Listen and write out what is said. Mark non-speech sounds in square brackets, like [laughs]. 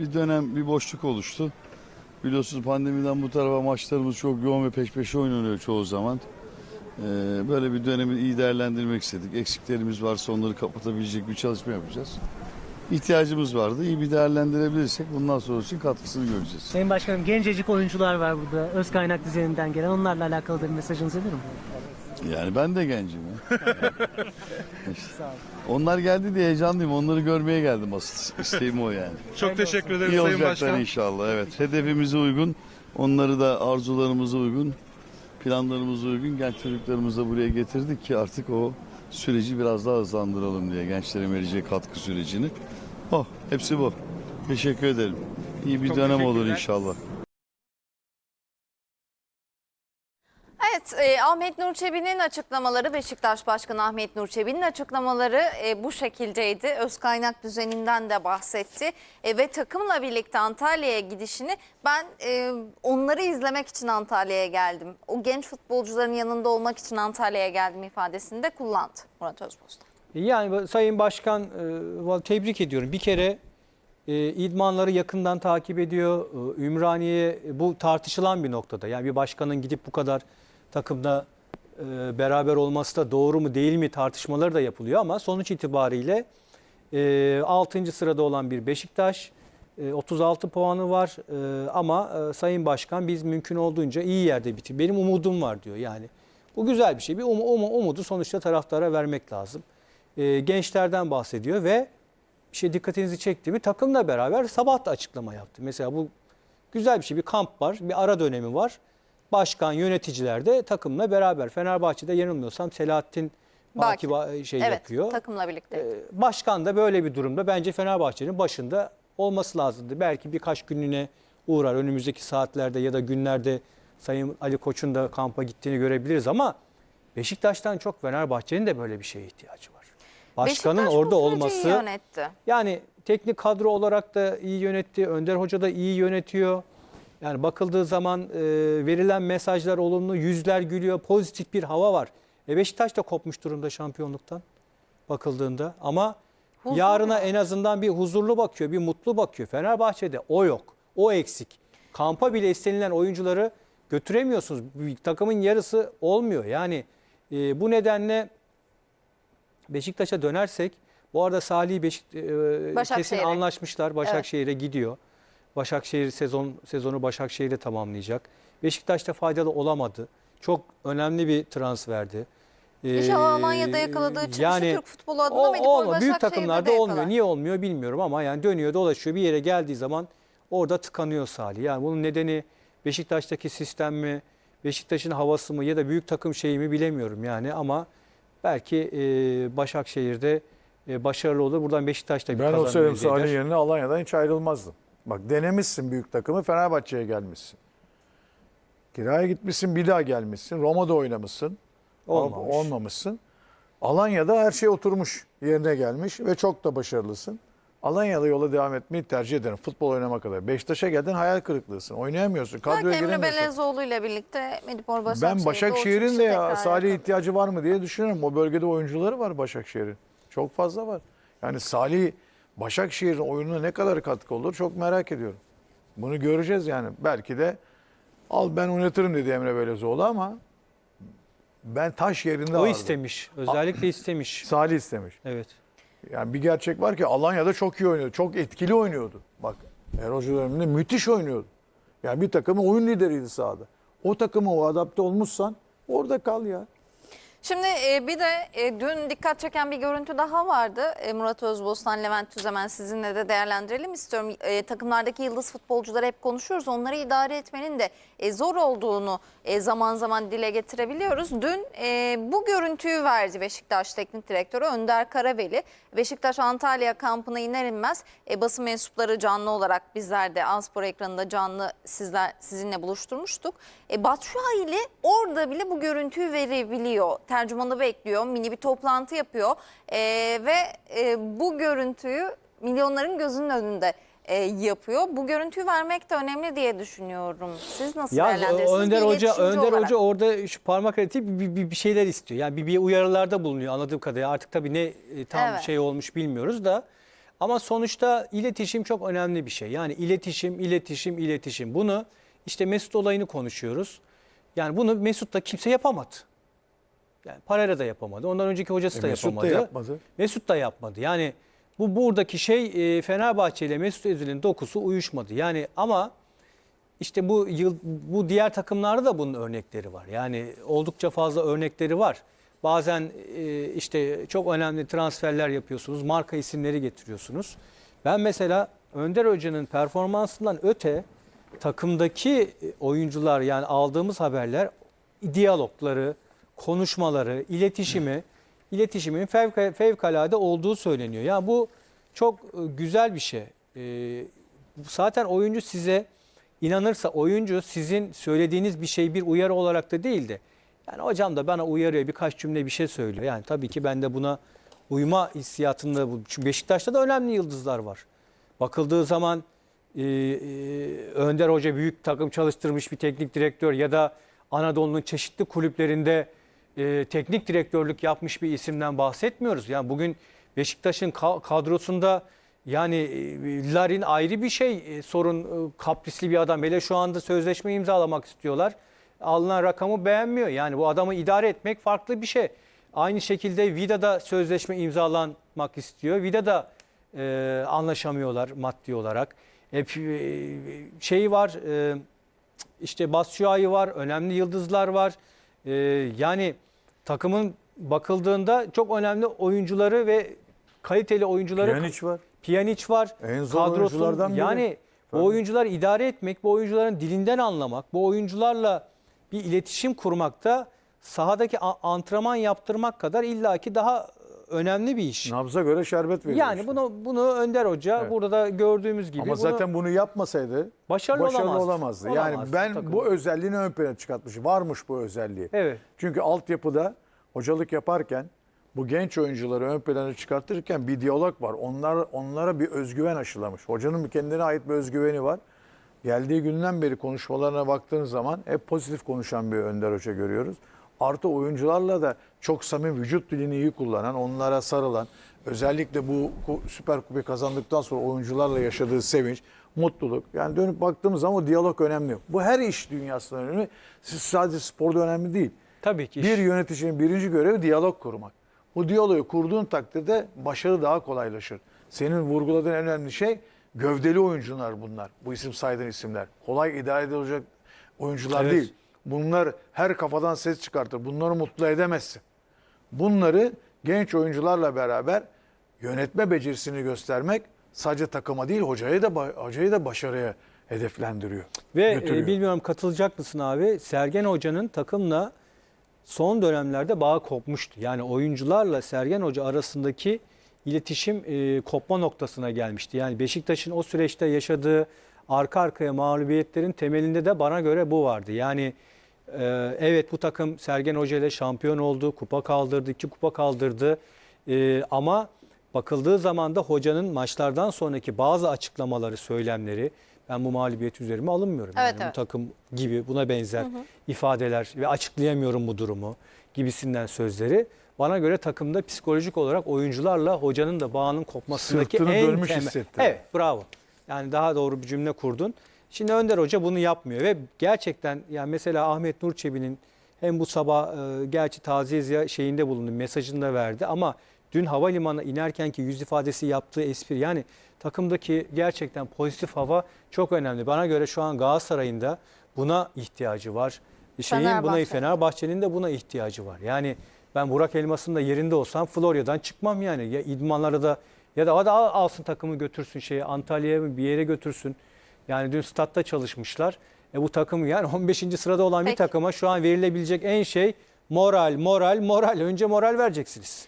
bir dönem bir boşluk oluştu. Biliyorsunuz pandemiden bu tarafa maçlarımız çok yoğun ve peş peşe oynanıyor çoğu zaman. Ee, böyle bir dönemi iyi değerlendirmek istedik. Eksiklerimiz varsa onları kapatabilecek bir çalışma yapacağız. İhtiyacımız vardı. İyi bir değerlendirebilirsek bundan sonrası için katkısını göreceğiz. Sayın Başkanım gencecik oyuncular var burada. Öz kaynak düzeninden gelen. Onlarla alakalı bir mesajınız nedir mi? Yani ben de gencim. ya. [laughs] Sağ olun. Onlar geldi diye heyecanlıyım. Onları görmeye geldim asıl. İsteğim o yani. [laughs] Çok teşekkür ederim İyi Sayın olacaklar Başkan. inşallah. Evet. Hedefimize uygun. Onları da arzularımıza uygun, planlarımıza uygun genç çocuklarımızı da buraya getirdik ki artık o süreci biraz daha hızlandıralım diye gençlerin vereceği katkı sürecini. Oh, hepsi bu. Teşekkür ederim. İyi bir Çok dönem olur teşekkürler. inşallah. Evet, e, Ahmet Nur Çebi'nin açıklamaları, Beşiktaş Başkanı Ahmet Nur Çebi'nin açıklamaları e, bu şekildeydi. Öz kaynak düzeninden de bahsetti E, ve takımla birlikte Antalya'ya gidişini ben e, onları izlemek için Antalya'ya geldim. O genç futbolcuların yanında olmak için Antalya'ya geldim ifadesini de kullandı Murat Özbostan. Yani Sayın Başkan e, tebrik ediyorum. Bir kere e, idmanları yakından takip ediyor. E, Ümraniye bu tartışılan bir noktada. Yani bir başkanın gidip bu kadar takımda e, beraber olması da doğru mu değil mi tartışmaları da yapılıyor ama sonuç itibariyle e, 6. sırada olan bir Beşiktaş e, 36 puanı var E, ama e, Sayın Başkan biz mümkün olduğunca iyi yerde bitir. Benim umudum var diyor yani. Bu güzel bir şey. Bir um- um- umudu sonuçta taraftara vermek lazım. E, gençlerden bahsediyor ve bir şey dikkatinizi çekti mi takımla beraber sabah da açıklama yaptı. Mesela bu güzel bir şey. Bir kamp var, bir ara dönemi var. Başkan, yöneticiler de takımla beraber. Fenerbahçe'de yanılmıyorsam Selahattin Baki, Baki. ba- şey evet, yapıyor. takımla birlikte. Ee, Başkan da böyle bir durumda bence Fenerbahçe'nin başında olması lazımdı. Belki birkaç günlüğüne uğrar önümüzdeki saatlerde ya da günlerde Sayın Ali Koç'un da kampa gittiğini görebiliriz ama Beşiktaş'tan çok Fenerbahçe'nin de böyle bir şeye ihtiyacı var. Başkanın Beşiktaş orada olması yönetti. yani teknik kadro olarak da iyi yönetti. Önder Hoca da iyi yönetiyor. Yani bakıldığı zaman e, verilen mesajlar olumlu, yüzler gülüyor, pozitif bir hava var. E Beşiktaş da kopmuş durumda şampiyonluktan bakıldığında ama Huzur yarına en azından bir huzurlu bakıyor, bir mutlu bakıyor. Fenerbahçe'de o yok, o eksik. Kampa bile istenilen oyuncuları götüremiyorsunuz. Takımın yarısı olmuyor. Yani e, bu nedenle Beşiktaş'a dönersek bu arada Salih Beşik e, kesin Başakşehir'e. anlaşmışlar. Başakşehir'e gidiyor. Başakşehir sezon sezonu Başakşehir'de tamamlayacak. Beşiktaş'ta faydalı olamadı. Çok önemli bir transferdi. Ee, İnşallah Almanya'da yakaladığı çıkışı Türk futbolu adına o, Medipol olma. Büyük takımlarda olmuyor. yakalar. Niye olmuyor bilmiyorum ama yani dönüyor dolaşıyor bir yere geldiği zaman orada tıkanıyor Salih. Yani bunun nedeni Beşiktaş'taki sistem mi, Beşiktaş'ın havası mı ya da büyük takım şeyi mi bilemiyorum yani ama belki e, Başakşehir'de e, başarılı olur. Buradan Beşiktaş'ta bir Ben olsaydım. Salih yerine Alanya'dan hiç ayrılmazdım. Bak denemişsin büyük takımı Fenerbahçe'ye gelmişsin. Kiraya gitmişsin bir daha gelmişsin. Roma'da oynamışsın. Olmamış. Olmamışsın. Alanya'da her şey oturmuş yerine gelmiş ve çok da başarılısın. Alanya'da yola devam etmeyi tercih ederim. Futbol oynamak kadar. Beşiktaş'a geldin hayal kırıklığısın. Oynayamıyorsun. Kadroya Belki Emre giremiyorsun. Belezoğlu ile birlikte Medipol Başakşehir'de Ben Başakşehir'in de ya yapabilir. ihtiyacı var mı diye düşünüyorum. O bölgede oyuncuları var Başakşehir'in. Çok fazla var. Yani Salih Başakşehir'in oyununa ne kadar katkı olur çok merak ediyorum. Bunu göreceğiz yani. Belki de al ben oynatırım dedi Emre Belezoğlu ama ben taş yerinde O vardım. istemiş. Özellikle istemiş. [laughs] Salih istemiş. Evet. Yani bir gerçek var ki Alanya'da çok iyi oynuyordu. Çok etkili oynuyordu. Bak Erol Hoca döneminde müthiş oynuyordu. Yani bir takımın oyun lideriydi sahada. O takıma o adapte olmuşsan orada kal ya. Şimdi e, bir de e, dün dikkat çeken bir görüntü daha vardı. E, Murat Özbostan, Levent Tüzemen sizinle de değerlendirelim istiyorum. Takımlardaki yıldız futbolcuları hep konuşuyoruz. Onları idare etmenin de zor olduğunu zaman zaman dile getirebiliyoruz. Dün bu görüntüyü verdi Beşiktaş Teknik Direktörü Önder Karaveli. Beşiktaş Antalya kampına iner inmez basın mensupları canlı olarak bizler de Anspor ekranında canlı sizler sizinle buluşturmuştuk. E, Batshuayi orada bile bu görüntüyü verebiliyor. Tercümanı bekliyor. Mini bir toplantı yapıyor. E, ve e, bu görüntüyü milyonların gözünün önünde e, yapıyor. Bu görüntüyü vermek de önemli diye düşünüyorum. Siz nasıl Ya değerlendirirsiniz? Önder Bir Hoca Önder olarak. Hoca orada şu parmak arası bir, bir, bir şeyler istiyor. Yani bir, bir uyarılarda bulunuyor anladığım kadarıyla. Artık tabii ne e, tam Evet. şey olmuş bilmiyoruz da Ama sonuçta iletişim çok önemli bir şey. Yani iletişim, iletişim, iletişim. Bunu işte Mesut olayını konuşuyoruz. Yani bunu Mesut da kimse yapamadı. Yani Parayla da yapamadı. Ondan önceki hocası E, da Mesut da yapamadı. yapmadı. Mesut da yapmadı. Yani bu buradaki şey e, Fenerbahçe ile Mesut Özil'in dokusu uyuşmadı. Yani ama işte bu yıl bu diğer takımlarda da bunun örnekleri var. Yani oldukça fazla örnekleri var. Bazen e, işte çok önemli transferler yapıyorsunuz, marka isimleri getiriyorsunuz. Ben mesela Önder Hoca'nın performansından öte takımdaki oyuncular yani aldığımız haberler diyalogları, konuşmaları, iletişimi, iletişimin fevka- fevkalade olduğu söyleniyor. Ya bu çok e, güzel bir şey. Ee, zaten oyuncu size inanırsa oyuncu sizin söylediğiniz bir şey bir uyarı olarak da değil de yani hocam da bana uyarıyor birkaç cümle bir şey söylüyor. Yani tabii ki ben de buna uyma hissiyatında bu. Çünkü Beşiktaş'ta da önemli yıldızlar var. Bakıldığı zaman e, e, Önder Hoca büyük takım çalıştırmış bir teknik direktör ya da Anadolu'nun çeşitli kulüplerinde e, teknik direktörlük yapmış bir isimden bahsetmiyoruz. Yani bugün Beşiktaş'ın ka- kadrosunda yani e, Larin ayrı bir şey e, sorun e, kaprisli bir adam. Hele şu anda sözleşme imzalamak istiyorlar. Alınan rakamı beğenmiyor. Yani bu adamı idare etmek farklı bir şey. Aynı şekilde Vida'da sözleşme imzalanmak istiyor. Vida'da e, anlaşamıyorlar maddi olarak. E, p- e, şey var e, işte Batshuayi var, önemli yıldızlar var. E, yani takımın bakıldığında çok önemli oyuncuları ve kaliteli oyuncuları Pjanic var. Pjanic var. En zor oyunculardan biri. Yani bu oyuncuları idare etmek, bu oyuncuların dilinden anlamak, bu oyuncularla bir iletişim kurmakta sahadaki antrenman yaptırmak kadar illaki daha önemli bir iş. Nabza göre şerbet veriyor. Yani işte. bunu bunu Önder Hoca Evet. burada da gördüğümüz gibi Ama zaten bunu yapmasaydı başarılı, olamazdı. olamazdı. Yani Olamazdı ben takım. bu özelliğini ön plana çıkartmış. Varmış bu özelliği. Evet. Çünkü altyapıda hocalık yaparken bu genç oyuncuları ön plana çıkartırken bir diyalog var. Onlar onlara bir özgüven aşılamış. Hocanın kendine ait bir özgüveni var. Geldiği günden beri konuşmalarına baktığınız zaman hep pozitif konuşan bir Önder Hoca görüyoruz. Artı oyuncularla da çok samimi vücut dilini iyi kullanan, onlara sarılan, özellikle bu Süper Kupa kazandıktan sonra oyuncularla yaşadığı sevinç, mutluluk. Yani dönüp baktığımız zaman o diyalog önemli. Bu her iş dünyasında önemli. Siz sadece sporda önemli değil. Tabii ki. Bir yöneticinin birinci görevi diyalog kurmak. Bu diyaloğu kurduğun takdirde başarı daha kolaylaşır. Senin vurguladığın en önemli şey gövdeli oyuncular bunlar. Bu isim saydığın isimler. Kolay idare edilecek oyuncular Evet. değil. Bunlar her kafadan ses çıkartır. Bunları mutlu edemezsin. Bunları genç oyuncularla beraber yönetme becerisini göstermek sadece takıma değil hocayı da hocayı da başarıya hedeflendiriyor. Ve götürüyor. e, bilmiyorum katılacak mısın abi? Sergen Hoca'nın takımla son dönemlerde bağı kopmuştu. Yani oyuncularla Sergen Hoca arasındaki iletişim e, kopma noktasına gelmişti. Yani Beşiktaş'ın o süreçte yaşadığı arka arkaya mağlubiyetlerin temelinde de bana göre bu vardı. Yani e, evet bu takım Sergen Hoca ile şampiyon oldu, kupa kaldırdı, iki kupa kaldırdı. E, ama bakıldığı zaman da hocanın maçlardan sonraki bazı açıklamaları, söylemleri ben bu mağlubiyet üzerime alınmıyorum. Evet, yani evet. Bu takım gibi buna benzer ifadeler ve açıklayamıyorum bu durumu gibisinden sözleri. Bana göre takımda psikolojik olarak oyuncularla hocanın da bağının kopmasındaki Sırtını en dönmüş temel. hissetti. Evet bravo. Yani daha doğru bir cümle kurdun. Şimdi Önder Hoca bunu yapmıyor ve gerçekten yani mesela Ahmet Nur Çebi'nin hem bu sabah e, gerçi taziye şeyinde bulundu, mesajını da verdi ama dün havalimanına inerkenki yüz ifadesi yaptığı espri yani takımdaki gerçekten pozitif hava çok önemli. Bana göre şu an Galatasaray'ın da buna ihtiyacı var. Şeyin buna Fenerbahçe. Fenerbahçe'nin de buna ihtiyacı var. Yani ben Burak Elmas'ın da yerinde olsam Florya'dan çıkmam yani. Ya idmanlara da ya da hadi al- alsın takımı götürsün şeye Antalya'ya bir yere götürsün. Yani dün statta çalışmışlar. E bu takım yani [laughs] 15. sırada olan bir Peki. takıma şu an verilebilecek en şey moral, moral, moral. Önce moral vereceksiniz.